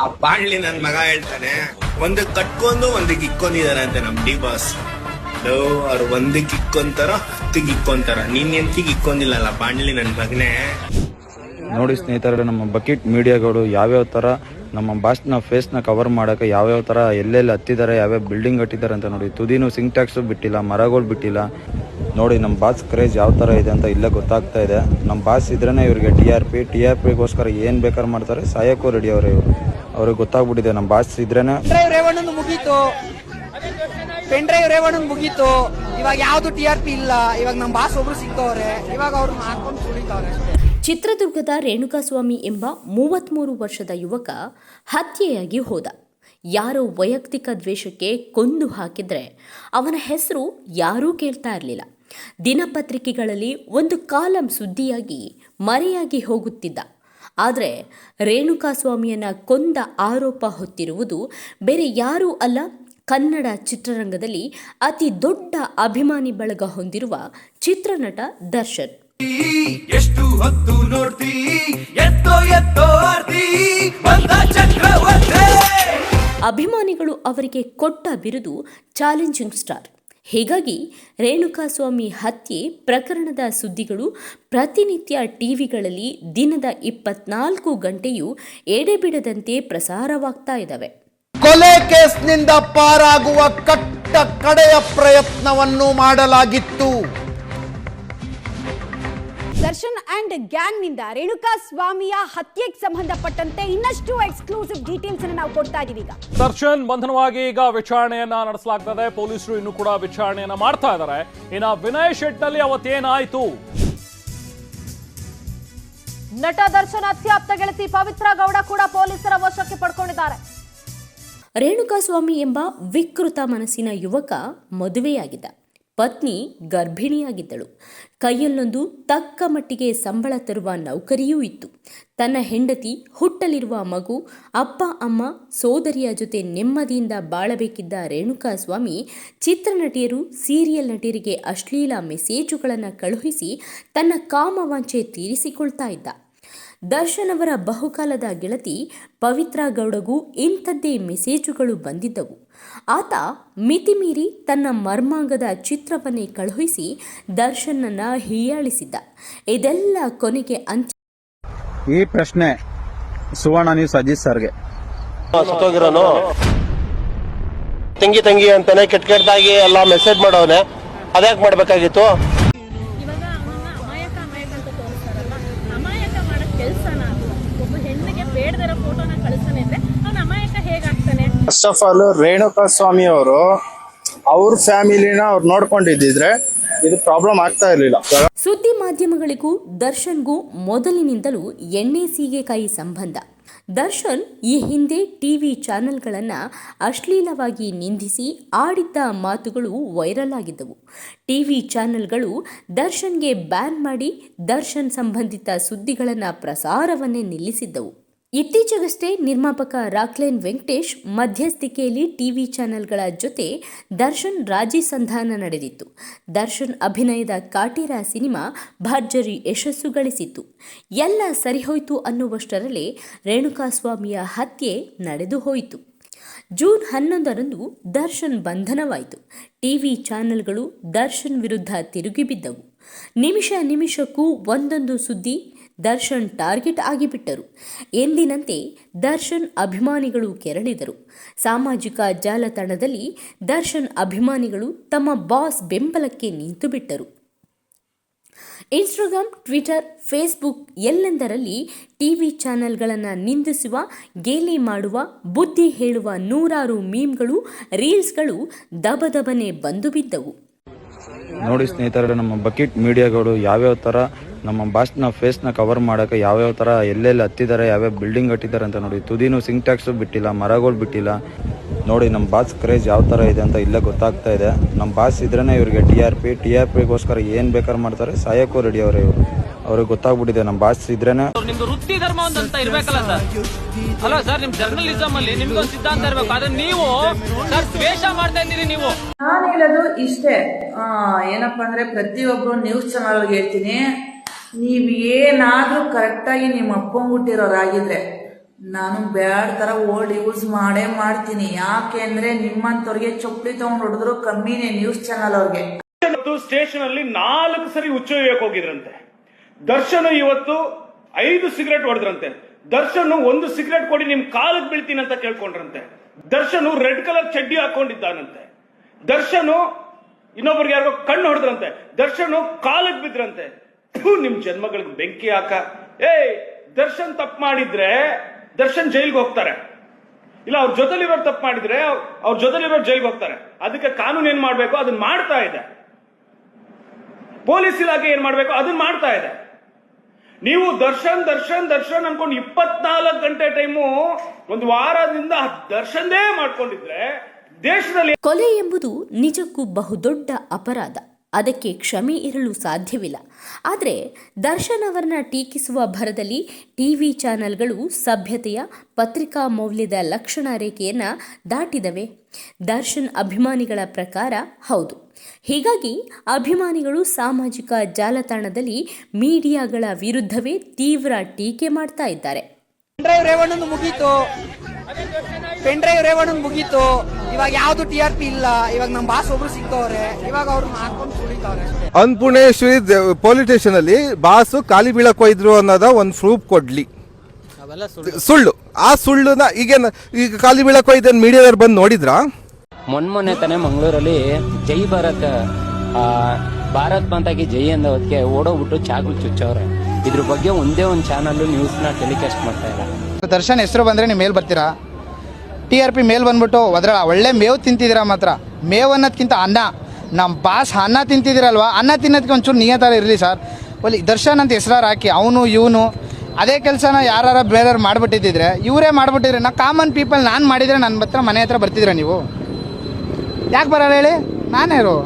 ಆ ನನ್ನ ನನ್ ಮಗ ಹೇಳ್ತಾನೆ ಒಂದಕ್ ಕಟ್ಕೊಂಡು ಒಂದಕ್ಕೆ ಇಕ್ಕೊಂಡಿದಾರೆ ಅಂತ ನಮ್ ಡಿ ಬಾಸ್. ಅವ್ರು ಒಂದಕ್ಕೆ ಇಕ್ಕೊಂತಾರ ಹತ್ತಿಗೆ ಇಕ್ಕೊಂತಾರ ನೀನ್ ಎಂತಿಗೆ ಇಕ್ಕೊಂಡಿಲ್ಲಲ್ಲ ಬಾಣ್ಲಿ ನನ್ ಮಗನೇ? ನೋಡಿ ಸ್ನೇಹಿತರೆ, ನಮ್ಮ ಬಕೆಟ್ ಮೀಡಿಯಾಗಳು ಯಾವ್ಯಾವ ತರ ನಮ್ಮ ಬಾಸ್ನ ಫೇಸ್ನ ಕವರ್ ಮಾಡೋಕೆ ಯಾವ್ಯಾವ ತರ ಎಲ್ಲೆಲ್ಲಿ ಹತ್ತಿದ್ದಾರೆ, ಯಾವ್ಯಾವ ಬಿಲ್ಡಿಂಗ್ ಕಟ್ಟಿದ್ದಾರೆ ಅಂತ ನೋಡಿ. ತುದಿನೂ ಸಿಂಕ್ ಟ್ಯಾಕ್ಸು ಬಿಟ್ಟಿಲ್ಲ, ಮರಗಳು ಬಿಟ್ಟಿಲ್ಲ. ನೋಡಿ ನಮ್ಮ ಬಾಸ್ ಕ್ರೇಜ್ ಯಾವ ಥರ ಇದೆ ಅಂತ ಇಲ್ಲೇ ಗೊತ್ತಾಗ್ತಾ ಇದೆ. ನಮ್ಮ ಬಾಸ್ ಇದ್ರೇ ಇವರಿಗೆ T R P T R ಪಿಗೋಸ್ಕರ ಏನು ಬೇಕಾದ್ರೆ ಮಾಡ್ತಾರೆ. ಸಾಯಕ್ಕೂ ರೆಡಿ ಅವರು ಇವರು. ಅವ್ರಿಗೆ ಗೊತ್ತಾಗ್ಬಿಟ್ಟಿದೆ ನಮ್ಮ ಬಾಸ್ ಇದ್ರೇನೆ. ರೇವಣ್ಣನ ಮುಗೀತು. ಪೆನ್ ಡ್ರೈವ್ ರೇವಣ್ಣ ಮುಗೀತು. ಇವಾಗ ಯಾವುದು ಟಿ ಆರ್ ಪಿ ಇಲ್ಲ. ಇವಾಗ ನಮ್ಮ ಬಾಸ್ ಒಬ್ರು ಸಿಕ್ಕವ್ರೆ ಇವಾಗ ಅವ್ರು ಮಾಡ್ಕೊಂಡು ಕುಳಿತವ್ರೆ ಚಿತ್ರದುರ್ಗದ ರೇಣುಕಾಸ್ವಾಮಿ ಎಂಬ ಮೂವತ್ತ್ಮೂರು ವರ್ಷದ ಯುವಕ ಹತ್ಯೆಯಾಗಿ ಹೋದ. ಯಾರೋ ವೈಯಕ್ತಿಕ ದ್ವೇಷಕ್ಕೆ ಕೊಂದು ಹಾಕಿದ್ರೆ ಅವನ ಹೆಸರು ಯಾರೂ ಕೇಳ್ತಾ ಇರಲಿಲ್ಲ. ದಿನಪತ್ರಿಕೆಗಳಲ್ಲಿ ಒಂದು ಕಾಲಂ ಸುದ್ದಿಯಾಗಿ ಮರೆಯಾಗಿ ಹೋಗುತ್ತಿದ್ದ. ಆದರೆ ರೇಣುಕಾಸ್ವಾಮಿಯನ್ನ ಕೊಂದ ಆರೋಪ ಹೊತ್ತಿರುವುದು ಬೇರೆ ಯಾರೂ ಅಲ್ಲ. ಕನ್ನಡ ಚಿತ್ರರಂಗದಲ್ಲಿ ಅತಿ ದೊಡ್ಡ ಅಭಿಮಾನಿ ಬಳಗ ಹೊಂದಿರುವ ಚಿತ್ರನಟ ದರ್ಶನ್. ಎಷ್ಟು ಹೊತ್ತು ನೋಡ್ತಿ? ಎತ್ತೋ ಎತ್ತೋ ಆರ್ತಿ? ಬಂದ ಚಕ್ರವರ್ತಿ ಅಭಿಮಾನಿಗಳು ಅವರಿಗೆ ಕೊಟ್ಟ ಬಿರುದು ಚಾಲೆಂಜಿಂಗ್ ಸ್ಟಾರ್. ಹೀಗಾಗಿ ರೇಣುಕಾಸ್ವಾಮಿ ಹತ್ಯೆ ಪ್ರಕರಣದ ಸುದ್ದಿಗಳು ಪ್ರತಿನಿತ್ಯ ಟಿವಿಗಳಲ್ಲಿ ದಿನದ ಇಪ್ಪತ್ನಾಲ್ಕು ಗಂಟೆಯೂ ಎಡೆಬಿಡದಂತೆ ಪ್ರಸಾರವಾಗ್ತಾ ಇದ್ದಾವೆ ಕೊಲೆ ಕೇಸ್ನಿಂದ ಪಾರಾಗುವ ಕಟ್ಟ ಕಡೆಯ ಪ್ರಯತ್ನವನ್ನು ಮಾಡಲಾಗಿತ್ತು. ದರ್ಶನ್ ಅಂಡ್ ಗ್ಯಾಂಗ್ನಿಂದ ರೇಣುಕಾ ಸ್ವಾಮಿಯ ಹತ್ಯೆಗೆ ಸಂಬಂಧಪಟ್ಟಂತೆ ಇನ್ನಷ್ಟು ಎಕ್ಸ್ಕ್ಲೂಸಿವ್ ಡೀಟೇಲ್ಸ್ ಅನ್ನು ನಾವು ಕೊಡ್ತಾ ಇದೀವಿ ಈಗ. ದರ್ಶನ್ ಬಂಧನವಾಗಿ ಈಗ ವಿಚಾರಣೆಯನ್ನ ನಡೆಸಲಾಗ್ತದೆ. ಪೊಲೀಸರು ಇನ್ನು ಕೂಡ ವಿಚಾರಣೆಯನ್ನ ಮಾಡ್ತಾ ಇದ್ದಾರೆ ಇನ್ನ ವಿನಯ್ ಶೆಟ್ಟಲ್ಲಿ ಅವತ್ತೇನಾಯ್ತು? ನಟ ದರ್ಶನ್ ಅತ್ಯಾಪ್ತ ಗೆಳತಿ ಪವಿತ್ರ ಗೌಡ ಕೂಡ ಪೊಲೀಸರ ವಶಕ್ಕೆ ಪಡ್ಕೊಂಡಿದ್ದಾರೆ. ರೇಣುಕಾಸ್ವಾಮಿ ಎಂಬ ವಿಕೃತ ಮನಸ್ಸಿನ ಯುವಕ ಮದುವೆಯಾಗಿದ್ದ. ಪತ್ನಿ ಗರ್ಭಿಣಿಯಾಗಿದ್ದಳು. ಕೈಯಲ್ಲೊಂದು ತಕ್ಕ ಮಟ್ಟಿಗೆ ಸಂಬಳ ತರುವ ನೌಕರಿಯೂ ಇತ್ತು. ತನ್ನ ಹೆಂಡತಿ ಹುಟ್ಟಲಿರುವ ಮಗು ಅಪ್ಪ, ಅಮ್ಮ, ಸೋದರಿಯ ಜೊತೆ ನೆಮ್ಮದಿಯಿಂದ ಬಾಳಬೇಕಿದ್ದ ರೇಣುಕಾಸ್ವಾಮಿ ಚಿತ್ರನಟಿಯರು, ಸೀರಿಯಲ್ ನಟಿಯರಿಗೆ ಅಶ್ಲೀಲ ಮೆಸೇಜುಗಳನ್ನು ಕಳುಹಿಸಿ ತನ್ನ ಕಾಮವಾಂಚೆ ತೀರಿಸಿಕೊಳ್ತಾ ಇದ್ದ. ದರ್ಶನ್ ಅವರ ಬಹುಕಾಲದ ಗೆಳತಿ ಪವಿತ್ರ ಗೌಡಗೂ ಇಂಥದ್ದೇ ಮೆಸೇಜುಗಳು ಬಂದಿದ್ದವು. ಆತ ಮಿತಿಮೀರಿ ತನ್ನ ಮರ್ಮಾಂಗದ ಚಿತ್ರವನ್ನೇ ಕಳುಹಿಸಿ ದರ್ಶನನ್ನು ಹೀಯಾಳಿಸಿದ್ದ. ಇದೆಲ್ಲ ಕೊನೆಗೆ ಅಂತ್ಯ ಈ ಪ್ರಶ್ನೆ ಸುವರ್ಣ ನೀವು ಅಜಿತ್ ಸರ್ಗೆ. ಸತ್ತೋಗಿರೋನು? ತಂಗಿ ತಂಗಿ ಅಂತಾನೆ ಕೆಟ್ಟ ಕೆಟ್ಟದಾಗಿ ಎಲ್ಲ ಮೆಸೇಜ್ ಮಾಡೋನೆ ಅದ್ಯಾಕ್ ಮಾಡ್ಬೇಕಾಗಿತ್ತು? First of all Renuka Swamy ಅವರು ಅವ್ರ ಫ್ಯಾಮಿಲಿನ ಅವ್ರು ನೋಡ್ಕೊಂಡಿದ್ದಿದ್ರೆ ಇದು ಪ್ರಾಬ್ಲಮ್ ಆಗ್ತಾ ಇರಲಿಲ್ಲ. ಸುದ್ದಿ ಮಾಧ್ಯಮಗಳಿಗೂ ದರ್ಶನ್ಗೂ ಮೊದಲಿನಿಂದಲೂ ಎಣ್ಣೆ ಸೀಗೆಕಾಯಿ ಸಂಬಂಧ. ದರ್ಶನ್ ಈ ಹಿಂದೆ ಟಿವಿ ಚಾನೆಲ್ಗಳನ್ನು ಅಶ್ಲೀಲವಾಗಿ ನಿಂದಿಸಿ ಆಡಿದ್ದ ಮಾತುಗಳು ವೈರಲ್ ಆಗಿದ್ದವು. ಟಿವಿ ಚಾನೆಲ್ಗಳು ದರ್ಶನ್ಗೆ ಬ್ಯಾನ್ ಮಾಡಿ ದರ್ಶನ್ ಸಂಬಂಧಿತ ಸುದ್ದಿಗಳನ್ನು ಪ್ರಸಾರವನ್ನೇ ನಿಲ್ಲಿಸಿದ್ದವು. ಇತ್ತೀಚೆಗಷ್ಟೇ ನಿರ್ಮಾಪಕ ರಾಕ್ಲೈನ್ ವೆಂಕಟೇಶ್ ಮಧ್ಯಸ್ಥಿಕೆಯಲ್ಲಿ ಟಿವಿ ಚಾನೆಲ್ಗಳ ಜೊತೆ ದರ್ಶನ್ ರಾಜಿ ಸಂಧಾನ ನಡೆದಿತ್ತು. ದರ್ಶನ್ ಅಭಿನಯದ ಕಾಟೇರ ಸಿನಿಮಾ ಭರ್ಜರಿ ಯಶಸ್ಸು ಗಳಿಸಿತ್ತು. ಎಲ್ಲ ಸರಿಹೋಯ್ತು ಅನ್ನುವಷ್ಟರಲ್ಲೇ ರೇಣುಕಾಸ್ವಾಮಿಯ ಹತ್ಯೆ ನಡೆದು ಹೋಯಿತು. ಜೂನ್ ಹನ್ನೊಂದರಂದು ದರ್ಶನ್ ಬಂಧನವಾಯಿತು. ಟಿವಿ ಚಾನೆಲ್ಗಳು ದರ್ಶನ್ ವಿರುದ್ಧ ತಿರುಗಿಬಿದ್ದವು ನಿಮಿಷ ನಿಮಿಷಕ್ಕೂ ಒಂದೊಂದು ಸುದ್ದಿ ದರ್ಶನ್ ಟಾರ್ಗೆಟ್ ಆಗಿಬಿಟ್ಟರು. ಎಂದಿನಂತೆ ದರ್ಶನ್ ಅಭಿಮಾನಿಗಳು ಕೆರಳಿದರು. ಸಾಮಾಜಿಕ ಜಾಲತಾಣದಲ್ಲಿ ದರ್ಶನ್ ಅಭಿಮಾನಿಗಳು ತಮ್ಮ ಬಾಸ್ ಬೆಂಬಲಕ್ಕೆ ನಿಂತು ಬಿಟ್ಟರು ಇನ್ಸ್ಟಾಗ್ರಾಮ್, ಟ್ವಿಟರ್, ಫೇಸ್ಬುಕ್ ಎಲ್ಲೆಂದರಲ್ಲಿ ಟಿವಿ ಚಾನೆಲ್ಗಳನ್ನು ನಿಂದಿಸುವ, ಗೇಲಿ ಮಾಡುವ, ಬುದ್ಧಿ ಹೇಳುವ ನೂರಾರು ಮೀಮ್ಗಳು, ರೀಲ್ಸ್ಗಳು ದಬದಬನೆ ಬಂದು ಬಿದ್ದವು ನೋಡಿ ಸ್ನೇಹಿತರೆ, ನಮ್ಮ ಬಕೆಟ್ ಮೀಡಿಯಾಗಳು ಯಾವ್ಯಾವ ಥರ ನಮ್ಮ ಬಾಸ್ನ ಫೇಸ್ನ ಕವರ್ ಮಾಡೋಕೆ ಯಾವ್ಯಾವ ಥರ ಎಲ್ಲೆಲ್ಲಿ ಹತ್ತಿದ್ದಾರೆ ಯಾವ್ಯಾವ ಬಿಲ್ಡಿಂಗ್ ಕಟ್ಟಿದ್ದಾರೆ ಅಂತ ನೋಡಿ. ತುದಿನೂ ಸಿಂಗ್ ಟ್ಯಾಕ್ಸು ಬಿಟ್ಟಿಲ್ಲ ಮರಗಳು ಬಿಟ್ಟಿಲ್ಲ. ನೋಡಿ ನಮ್ಮ ಬಾಸ್ ಕ್ರೇಜ್ ಯಾವ ಥರ ಇದೆ ಅಂತ ಇಲ್ಲೇ ಗೊತ್ತಾಗ್ತಾ ಇದೆ. ನಮ್ಮ ಬಾಸ್ ಇದ್ರೇ ಇವರಿಗೆ T R P T R ಪಿಗೋಸ್ಕರ ಏನು ಬೇಕಾದ್ರೆ ಮಾಡ್ತಾರೆ. ಸಾಯಕ್ಕೂ ರೆಡಿ ಅವರೇ ಇವರು. ಅವ್ರಿಗೆ ಗೊತ್ತಾಗ್ಬಿಟ್ಟಿದೆ ನಮ್ಮ ಬಾಸ್ ಇದ್ರೇನೆ. ನಿಮ್ದು ವೃತ್ತಿ ಧರ್ಮ ಒಂದಂತ ಇರ್ಬೇಕಲ್ಲ ಸರ್? ಅಲ್ಲ ಸರ್ ನಿಮ್ ಜರ್ನಲಿಸಮ್ ಅಲ್ಲಿ ನಿಮ್ಗೊಂದು ಸಿದ್ಧಾಂತ ಇರ್ಬೇಕು. ಆದ್ರೆ ನೀವು ಸರ್ ದ್ವೇಷ ಮಾಡ್ತಾ ಇದ್ದೀರಿ ನೀವು. ನಾನು ಹೇಳೋದು ಇಷ್ಟೇ. ಆ, ಏನಪ್ಪಾ ಅಂದ್ರೆ ಪ್ರತಿಯೊಬ್ರು ನ್ಯೂಸ್ ಚಾನಲ್ ಹೇಳ್ತೀನಿ. ನೀವ್ ಏನಾದರೂ ಕರೆಕ್ಟಾಗಿ ನಿಮ್ಮ ಅಪ್ಪಂಗ್ ಹುಟ್ಟಿರೋರಾಗಿದ್ರೆ ನಾನು ಬ್ಯಾಡ್ ಥರ ಓಲ್ಡ್ ಯೂಸ್ ಮಾಡೇ ಮಾಡ್ತೀನಿ. ಯಾಕೆ ಅಂದರೆ ನಿಮ್ಮಂತವ್ರಿಗೆ ಚಪ್ಪಲಿ ತೊಗೊಂಡು ಹೊಡೆದ್ರು ಕಮ್ಮಿನೇ ನ್ಯೂಸ್ ಚಾನಲ್ ಅವ್ರಿಗೆ. ಸ್ಟೇಷನ್ ಅಲ್ಲಿ ನಾಲ್ಕು ಸರಿ ಉಚ್ಚೊಯ್ಯಕ್ಕೆ ಹೋಗಿದ್ರಂತೆ. ದರ್ಶನ್ ಇವತ್ತು ಐದು ಸಿಗರೆಟ್ ಹೊಡೆದ್ರಂತೆ. ದರ್ಶನ್ ಒಂದು ಸಿಗರೆಟ್ ಕೊಡಿ, ನಿಮ್ ಕಾಲಕ್ಕೆ ಬೀಳ್ತೀನಿ ಅಂತ ಕೇಳ್ಕೊಂಡ್ರಂತೆ. ದರ್ಶನ್ ರೆಡ್ ಕಲರ್ ಚಡ್ಡಿ ಹಾಕೊಂಡಿದ್ದಾನಂತೆ. ದರ್ಶನ್ ಇನ್ನೊಬ್ರಿಗೆ ಯಾರಿಗೋ ಕಣ್ಣು ಹೊಡೆದ್ರಂತೆ. ದರ್ಶನ್ ಕಾಲಕ್ಕೆ ಬಿದ್ರಂತೆ. ನಿಮ್ ಜನ್ಮಗಳಿಗೆ ಬೆಂಕಿ ಹಾಕ. ಏಯ್, ದರ್ಶನ್ ತಪ್ಪು ಮಾಡಿದ್ರೆ ದರ್ಶನ್ ಜೈಲ್ಗೆ ಹೋಗ್ತಾರೆ. ಇಲ್ಲ, ಅವ್ರ ಜೊತೆಲಿರೋರು ತಪ್ಪು ಮಾಡಿದ್ರೆ ಅವ್ರ ಜೊತೆಲಿರೋರು ಜೈಲ್ಗೆ ಹೋಗ್ತಾರೆ. ಅದಕ್ಕೆ ಕಾನೂನು ಏನ್ ಮಾಡ್ಬೇಕು? ಅದನ್ನ ಮಾಡ್ತಾ ಇದೆ. ಪೊಲೀಸ್ ಇಲಾಖೆ ಏನ್ ಮಾಡ್ಬೇಕು? ಅದನ್ನ ಮಾಡ್ತಾ ಇದೆ. ನೀವು ದರ್ಶನ್ ದರ್ಶನ್ ದರ್ಶನ್ ಅನ್ಕೊಂಡು ಇಪ್ಪತ್ನಾಲ್ಕು ಗಂಟೆ ಟೈಮು ಒಂದು ವಾರದಿಂದ ದರ್ಶನ್ದೇ ಮಾಡ್ಕೊಂಡಿದ್ರೆ ದೇಶದಲ್ಲಿ ಕೊಲೆ ಎಂಬುದು ನಿಜಕ್ಕೂ ಬಹುದೊಡ್ಡ ಅಪರಾಧ. ಅದಕ್ಕೆ ಕ್ಷಮೆ ಇರಲು ಸಾಧ್ಯವಿಲ್ಲ. ಆದರೆ ದರ್ಶನ್ ಅವರನ್ನ ಟೀಕಿಸುವ ಭರದಲ್ಲಿ ಟಿವಿ ಚಾನೆಲ್ಗಳು ಸಭ್ಯತೆಯ ಪತ್ರಿಕಾ ಮೌಲ್ಯದ ಲಕ್ಷಣ ರೇಖೆಯನ್ನು ದಾಟಿದವೆ. ದರ್ಶನ್ ಅಭಿಮಾನಿಗಳ ಪ್ರಕಾರ ಹೌದು. ಹೀಗಾಗಿ ಅಭಿಮಾನಿಗಳು ಸಾಮಾಜಿಕ ಜಾಲತಾಣದಲ್ಲಿ ಮೀಡಿಯಾಗಳ ವಿರುದ್ಧವೇ ತೀವ್ರ ಟೀಕೆ ಮಾಡ್ತಾ ಇದ್ದಾರೆ. ಪೆನ್ ಡ್ರೈವ್ ರೇವಣ್ಣಂದು ಮುಗೀತು. ಇವಾಗ ಯಾವ್ದು ಟಿ ಆರ್ ಪಿ ಇಲ್ಲ. ಇವಾಗ ನಮ್ಮ ಬಾಸ್ ಒಬ್ರು ಸಿಗ್ತವ್ರೆ ಇವಾಗ ಅವ್ರು ಮಾಡ್ಕೊಂಡು ಸುಳಿತವ್ರೆ ಅಷ್ಟೇ. ಅನ್ನಪೂರ್ಣೇಶ್ವರಿ ಪೊಲೀಸ್ ಸ್ಟೇಷನ್ ಅಲ್ಲಿ ಬಾಸು ಖಾಲಿ ಬೀಳಕ್ ಹೋಯ್ದ್ರು ಅನ್ನೋದ ಒಂದು ಪ್ರೂಫ್ ಕೊಡ್ಲಿ. ಸುಳ್ಳು. ಆ ಸುಳ್ಳುನ ಈಗ ಈಗ ಖಾಲಿ ಬೀಳಕ್ ಹೋಯ್ತು ಮೀಡಿಯಾದವ್ರು ಬಂದು ನೋಡಿದ್ರಾ? ಮೊನ್ನೆ ತಾನೇ ಮಂಗಳೂರಲ್ಲಿ ಜೈ ಭಾರತ್ ಆ, ಭಾರತ್ ಬಂತಾಗಿ ಜೈ ಅಂದ ಹೊತ್ತಿಗೆ ಓಡೋಗ್ಬಿಟ್ಟು ಚಾಗುಲ್ ಚುಚ್ಚವ್ರೆ. ಇದ್ರ ಬಗ್ಗೆ ಒಂದೇ ಒಂದು ಚಾನಲ್ ನ್ಯೂಸ್ನ ಟೆಲಿಕಾಸ್ಟ್ ಮಾಡ್ತಾ ಇಲ್ಲ ದರ್ಶನ್ ಹೆಸರು ಬಂದ್ರೆ ನೀವು ಮೇಲ್ ಬರ್ತೀರಾ? ಟಿ ಆರ್ ಪಿ ಮೇಲ್ ಬಂದ್ಬಿಟ್ಟು ಅದ್ರ ಒಳ್ಳೆ ಮೇವು ತಿಂತಿದ್ದೀರಾ ಮಾತ್ರ. ಮೇವು ಅನ್ನೋದಕ್ಕಿಂತ ಅನ್ನ. ನಮ್ಮ ಬಾಸ್ ಅನ್ನ ತಿಂತಿದ್ದೀರಲ್ವಾ? ಅನ್ನ ತಿನ್ನೋದಕ್ಕೆ ಒಂಚೂರು ನಿಯತಾರ ಇರಲಿ ಸರ್. ಒಲಿ, ದರ್ಶನ್ ಅಂತ ಹೆಸರಾರು ಹಾಕಿ, ಅವನು, ಇವನು, ಅದೇ ಕೆಲಸನ ಯಾರು ಬೇರೆಯವ್ರು ಮಾಡಿಬಿಟ್ಟಿದ್ದಿದ್ರೆ, ಇವರೇ ಮಾಡಿಬಿಟ್ಟಿದ್ರೆ, ನಾ ಕಾಮನ್ ಪೀಪಲ್ ನಾನು ಮಾಡಿದರೆ ನನ್ನ ಹತ್ರ ಮನೆ ಹತ್ರ ಬರ್ತಿದ್ರೆ ನೀವು? ಯಾಕೆ ಬರಲ್ಲ ಹೇಳಿ? ನಾನೇರು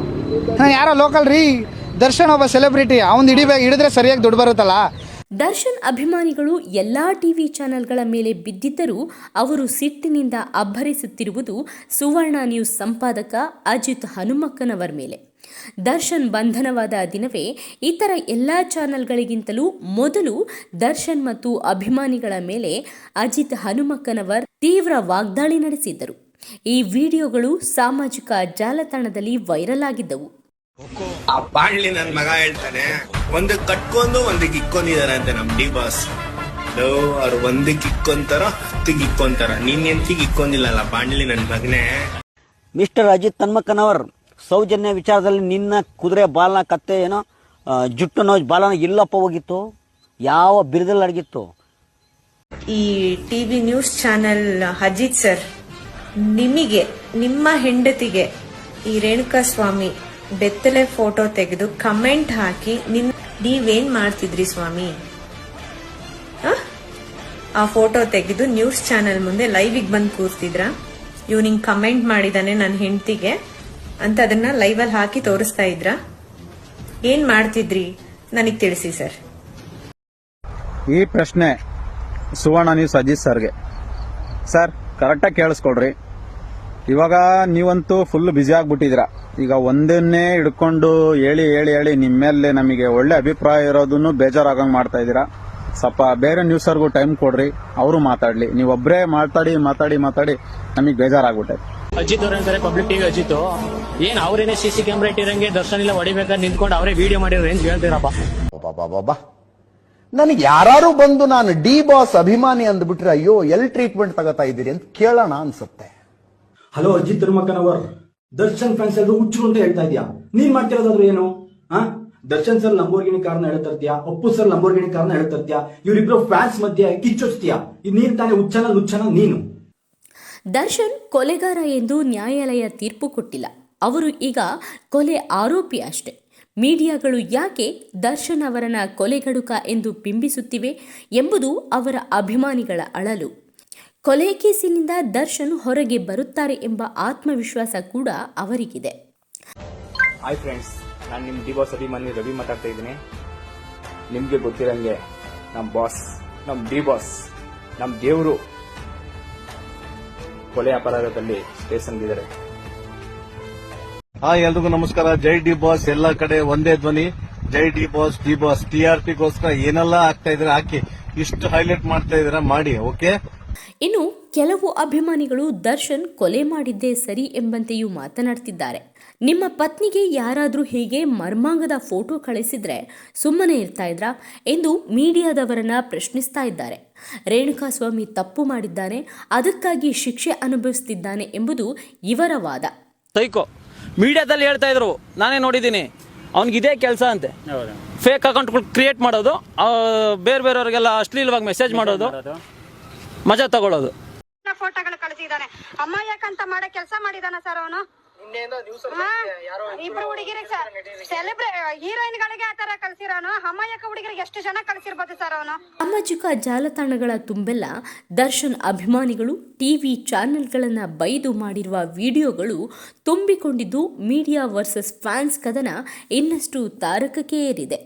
ನಾನು ಯಾರೋ ಲೋಕಲ್ ರೀ, ದರ್ಶನ್ ಒಬ್ಬ ಸೆಲೆಬ್ರಿಟಿ ಅವ್ನು ಹಿಡಿಬೇಕು ಹಿಡಿದ್ರೆ ಸರಿಯಾಗಿ ದುಡ್ಡು ಬರುತ್ತಲ್ಲ? ದರ್ಶನ್ ಅಭಿಮಾನಿಗಳು ಎಲ್ಲಾ ಟಿವಿ ಚಾನೆಲ್ಗಳ ಮೇಲೆ ಬಿದ್ದಿದ್ದರೂ ಅವರು ಸಿಟ್ಟಿನಿಂದ ಅಬ್ಬರಿಸುತ್ತಿರುವುದು ಸುವರ್ಣ ನ್ಯೂಸ್ ಸಂಪಾದಕ ಅಜಿತ್ ಹನುಮಕ್ಕನವರ್ ಮೇಲೆ. ದರ್ಶನ್ ಬಂಧನವಾದ ದಿನವೇ ಇತರ ಎಲ್ಲ ಚಾನೆಲ್ಗಳಿಗಿಂತಲೂ ಮೊದಲು ದರ್ಶನ್ ಮತ್ತು ಅಭಿಮಾನಿಗಳ ಮೇಲೆ ಅಜಿತ್ ಹನುಮಕ್ಕನವರ್ ತೀವ್ರ ವಾಗ್ದಾಳಿ ನಡೆಸಿದ್ದರು. ಈ ವಿಡಿಯೋಗಳು ಸಾಮಾಜಿಕ ಜಾಲತಾಣದಲ್ಲಿ ವೈರಲ್ ಆಗಿದ್ದವು. ಆ ಬಾಣ್ಲಿ ನನ್ ಮಗ ಹೇಳ್ತಾನೆ ಒಂದು ಕಟ್ಕೊಂಡು ಒಂದಕ್ಕೆ ಇಕ್ಕೊಂಡಿದಾರೆ ಅಂತ ನಮ್ ಡಿ ಬಾಸ್. ಅವ್ರು ಒಂದಕ್ಕೆ ಇಕ್ಕೊಂತಾರ ಹತ್ತಿಗೆ ಇಕ್ಕೊಂತಾರ ನೀನ್ ಎಂತಿಗೆ ಇಕ್ಕೊಂಡಿಲ್ಲಲ್ಲ ಬಾಣ್ಲಿ ನನ್ ಮಗನೇ? ಮಿಸ್ಟರ್ ಅಜಿತ್ ತನ್ಮಕ್ಕನವರ್ ಸೌಜನ್ಯ ವಿಚಾರದಲ್ಲಿ ನಿನ್ನ ಕುದುರೆ ಬಾಲನ ಕತ್ತೆ ಏನೋ ಜುಟ್ಟು ನೋಜ್ ಬಾಲನ ಇಲ್ಲಪ್ಪ ಹೋಗಿತ್ತು. ಯಾವ ಬಿರುದಲ್ಲಿ ಅಡಗಿತ್ತು? ಈ TV news channel Ajit sir ನಿಮಗೆ ನಿಮ್ಮ ಹೆಂಡತಿಗೆ ಈ ರೇಣುಕಾ ಸ್ವಾಮಿ ಬೆತ್ತಲೆ ಫೋಟೋ ತೆಗೆದು ಕಮೆಂಟ್ ಹಾಕಿ ನಿನ್ ನೀವೇನ್ ಮಾಡ್ತಿದ್ರಿ ಸ್ವಾಮಿ? ಆ? ಫೋಟೋ ತೆಗೆದು ನ್ಯೂಸ್ ಚಾನೆಲ್ ಮುಂದೆ ಲೈವಿಗೆ ಬಂದು ಕೂರ್ತಿದ್ರ ಇವ್ ನಿಂಗ್ ಕಮೆಂಟ್ ಮಾಡಿದಾನೆ ನನ್ನ ಹೆಂಡತಿಗೆ. ಅಂತ ಅದನ್ನ ಲೈವಲ್ಲಿ ಹಾಕಿ ತೋರಿಸ್ತಾ ಇದ್ರ? ಏನ್ ಮಾಡ್ತಿದ್ರಿ? ನನಗ್ ತಿಳಿಸಿ ಸರ್. ಈ ಪ್ರಶ್ನೆ ಸುವರ್ಣ, ನೀವು ಅಜಿತ್ ಸರ್ಗೆ. ಸರ್ ಕರೆಕ್ಟಾಗಿ ಕೇಳಿಸ್ಕೊಳ್ರಿ. ಇವಾಗ ನೀವಂತೂ ಫುಲ್ ಬ್ಯುಸಿ ಆಗ್ಬಿಟ್ಟಿದ್ರ ಈಗ ಒಂದನ್ನೇ ಹಿಡ್ಕೊಂಡು ಹೇಳಿ ಹೇಳಿ ಹೇಳಿ ನಿಮ್ಮ ಮೇಲೆ ನಮಗೆ ಒಳ್ಳೆ ಅಭಿಪ್ರಾಯ ಇರೋದನ್ನು ಬೇಜಾರಾಗಂಗ್ ಮಾಡ್ತಾ ಇದ್ದೀರಾ? ಸ್ವಲ್ಪ ಬೇರೆ ನ್ಯೂಸರ್ಗೂ ಟೈಮ್ ಕೊಡ್ರಿ ಅವರು ಮಾತಾಡ್ಲಿ. ನೀವೊಬ್ಬರೇ ಮಾತಾಡಿ ಮಾತಾಡಿ ಮಾತಾಡಿ ನಮಗೆ ಬೇಜಾರಾಗ್ಬಿಟ್ಟೈತೆ. ಅಜಿತ್ ಅವ್ರ ಏನಂತಾರೆ ಪಬ್ಲಿಕ್ ಟಿವಿ ಅಜಿತ್ ಏನ್ ಅವ್ರೇನೆ ಸಿ ಸಿ ಕ್ಯಾಮ್ರಾ ಇಟ್ಟಿರಂಗೆ ದರ್ಶನ ಇಲ್ಲ ಹೊಡಿಬೇಕಾದ್ರೆ ನಿಂತ್ಕೊಂಡು ಅವರೇ ವಿಡಿಯೋ ಮಾಡಿರೋ ಏನ್ ಹೇಳ್ತೀರಪ್ಪ ನನಗೆ ಯಾರು ಬಂದು ನಾನು ಡಿ ಬಾಸ್ ಅಭಿಮಾನಿ ಅಂದ್ಬಿಟ್ರೆ ಅಯ್ಯೋ ಎಲ್ ಟ್ರೀಟ್ಮೆಂಟ್ ತಗೋತಾ ಇದ್ದೀರಿ ಅಂತ ಕೇಳೋಣ ಅನ್ಸುತ್ತೆ. ಹಲೋ ಅಜಿತ್ ತಿರುಮಕ್ಕನವರ್ ದರ್ಶನ್ ಫ್ಯಾನ್ಸ್ ಎಲ್ಲರೂ ಹುಚ್ಚರು ಅಂತ ಹೇಳ್ತಾ ಇದೀಯಾ? ನೀನ್ ಮಾಡ್ತಿರೋದಾದ್ರು ಏನು? ಹಾ ದರ್ಶನ್ ಸರ್ ಲಂಬೋರ್ಗಿಣಿ ಕಾರ್ನ ಹೇಳ್ತಿರ್ತೀಯ ಅಪ್ಪು ಸರ್ ಲಂಬೋರ್ಗಿಣಿ ಕಾರ್ನ ಹೇಳ್ತಿರ್ತೀಯ ಇವರಿಬ್ರು ಫ್ಯಾನ್ಸ್ ಮಧ್ಯೆ ಕಿಚ್ಚೊಚ್ತೀಯ? ನೀನ್ ತಾನೇ ಹುಚ್ಚನ, ನುಚ್ಚನ, ನೀನು. ದರ್ಶನ್ ಕೊಲೆಗಾರ ಎಂದು ನ್ಯಾಯಾಲಯ ತೀರ್ಪು ಕೊಟ್ಟಿಲ್ಲ. ಅವರು ಈಗ ಕೊಲೆ ಆರೋಪಿ ಅಷ್ಟೆ. ಮೀಡಿಯಾಗಳು ಯಾಕೆ ದರ್ಶನ್ ಅವರನ್ನ ಕೊಲೆಗಡುಕ ಎಂದು ಬಿಂಬಿಸುತ್ತಿವೆ ಎಂಬುದು ಅವರ ಅಭಿಮಾನಿಗಳ ಅಳಲು. ಕೊಲೆ ಕೇಸಿನಿಂದ ದರ್ಶನ್ ಹೊರಗೆ ಬರುತ್ತಾರೆ ಎಂಬ ಆತ್ಮವಿಶ್ವಾಸ ಕೂಡ ಅವರಿಗಿದೆ. ಹಾಯ್ ಫ್ರೆಂಡ್ಸ್ ನಾನು ನಿಮ್ಮ ಡಿ ಬಾಸ್ ಅಭಿಮಾನಿ ರವಿ ಮಾತಾಡ್ತಾ ಇದ್ದೀನಿ. ನಿಮಗೆ ಗೊತ್ತಿರಂಗೆ ನಮ್ಮ ಬಾಸ್ ನಮ್ಮ ಡಿ ಬಾಸ್ ನಮ್ಮ ದೇವರು ಕೊಲೆ ಅಪರಾಧದಲ್ಲಿ ಸ್ಟೇಷನ್ಗಿದ್ದಾರೆ ಹಾ ಎಲ್ರಿಗೂ ನಮಸ್ಕಾರ. ಜೈ ಡಿ ಬಾಸ್ ಎಲ್ಲ ಕಡೆ ಒಂದೇ ಧ್ವನಿ. Jai D boss D boss T R ಪಿಗೋಸ್ಕರ ಏನೆಲ್ಲ ಆಗ್ತಾ ಇದ್ರೆ ಹಾಕಿ ಇಷ್ಟು ಹೈಲೈಟ್ ಮಾಡ್ತಾ ಇದ್ದೀರಾ ಮಾಡಿ ಓಕೆ ಇನ್ನು ಕೆಲವು ಅಭಿಮಾನಿಗಳು ದರ್ಶನ್ ಕೊಲೆ ಮಾಡಿದ್ದೇ ಸರಿ ಎಂಬಂತೆಯೂ ಮಾತನಾಡ್ತಿದ್ದಾರೆ. ನಿಮ್ಮ ಪತ್ನಿಗೆ ಯಾರಾದರೂ ಹೀಗೆ ಮರ್ಮಾಂಗದ ಫೋಟೋ ಕಳಿಸಿದ್ರೆ ಸುಮ್ಮನೆ ಇರ್ತಾ ಇದ್ರಾ ಎಂದು ಮೀಡಿಯಾದವರನ್ನ ಪ್ರಶ್ನಿಸ್ತಾ ಇದ್ದಾರೆ. ರೇಣುಕಾಸ್ವಾಮಿ ತಪ್ಪು ಮಾಡಿದ್ದಾನೆ ಅದಕ್ಕಾಗಿ ಶಿಕ್ಷೆ ಅನುಭವಿಸ್ತಿದ್ದಾನೆ ಎಂಬುದು ಇವರ ವಾದ. ತೈಕೋ ಮೀಡಿಯಾದಲ್ಲಿ ಹೇಳ್ತಾ ಇದ್ರು ನಾನೇ ನೋಡಿದ್ದೀನಿ ಅವ್ನಿಗೆ ಇದೇ ಕೆಲಸ ಅಂತೆ. ಫೇಕ್ ಅಕೌಂಟ್ಗಳು ಕ್ರಿಯೇಟ್ ಮಾಡೋದು ಬೇರೆ ಬೇರೆಯವ್ರಿಗೆಲ್ಲ ಅಶ್ಲೀಲವಾಗಿ ಮೆಸೇಜ್ ಮಾಡೋದು. ಮಜಾ ತಗೊಳ್ಳೋದು. ಫೋಟೋಗಳು ಕಳಿಸಿದಾನೆ ಅಮ್ಮ ಯಾಕಂತ ಮಾಡೋ ಕೆಲಸ ಮಾಡಿದಾನ ಸರ್ ಅವನು? ಇಬ್ರು ಹುಡುಗಿರಿಗೆ ಸೆಲೆಬ್ರೇ ಹೀರೋಯಿನ್ ಗಳಿಗೆ ಆತರ ಕಳ್ಸಿರೋನು? ಅಮ್ಮಯ್ಯಕ ಹುಡುಗರಿಗೆ ಎಷ್ಟು ಜನ ಕಳ್ಸಿರ್ಬೋದು ಸರ್ ಅವನು? ಸಾಮಾಜಿಕ ಜಾಲತಾಣಗಳ ತುಂಬೆಲ್ಲ ದರ್ಶನ್ ಅಭಿಮಾನಿಗಳು ಟಿವಿ ಚಾನೆಲ್ಗಳನ್ನು ಬೈದು ಮಾಡಿರುವ ವಿಡಿಯೋಗಳು ತುಂಬಿಕೊಂಡಿದ್ದು ಮೀಡಿಯಾ ವರ್ಸಸ್ ಫ್ಯಾನ್ಸ್ ಕದನ ಇನ್ನಷ್ಟು ತಾರಕಕ್ಕೆ ಏರಿದೆ